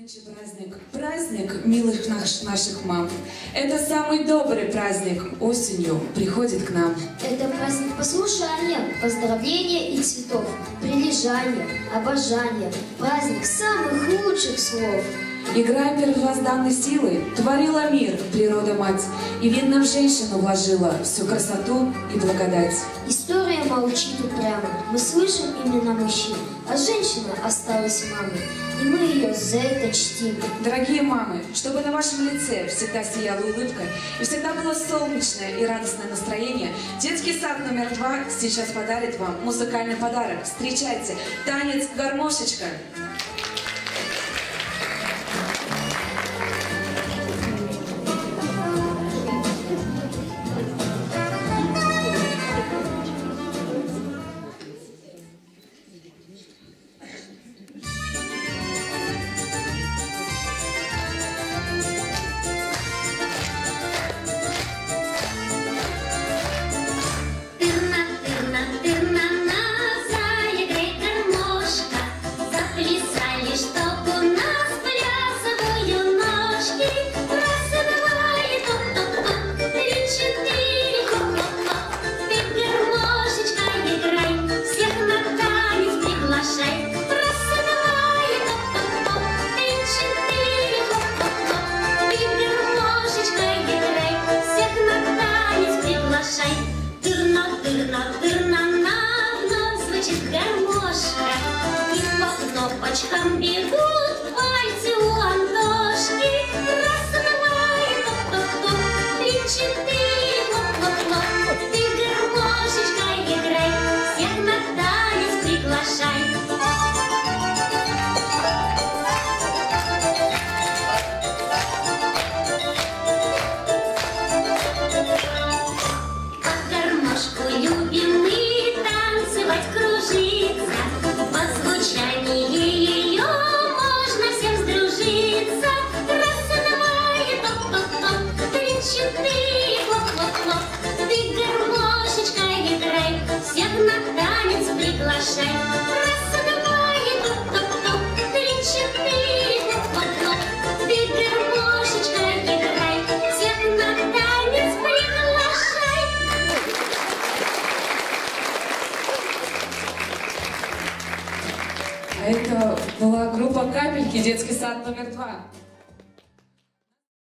Нынче праздник, праздник милых наш- наших мам. Это самый добрый праздник осенью приходит к нам. Это праздник послушания, поздравления и цветов, прилежания, обожания, праздник самых лучших слов. Играя первозданной силой, творила мир природа мать, и видно в женщину вложила всю красоту и благодать. История молчит упрямо, мы слышим имена мужчин, а женщина осталась мамой, и мы ее за это чтим. Дорогие мамы, чтобы на вашем лице всегда сияла улыбка и всегда было солнечное и радостное настроение, детский сад номер два сейчас подарит вам музыкальный подарок. Встречайте, танец гармошечка. 长别歌。Это была группа «Капельки», детский сад номер два.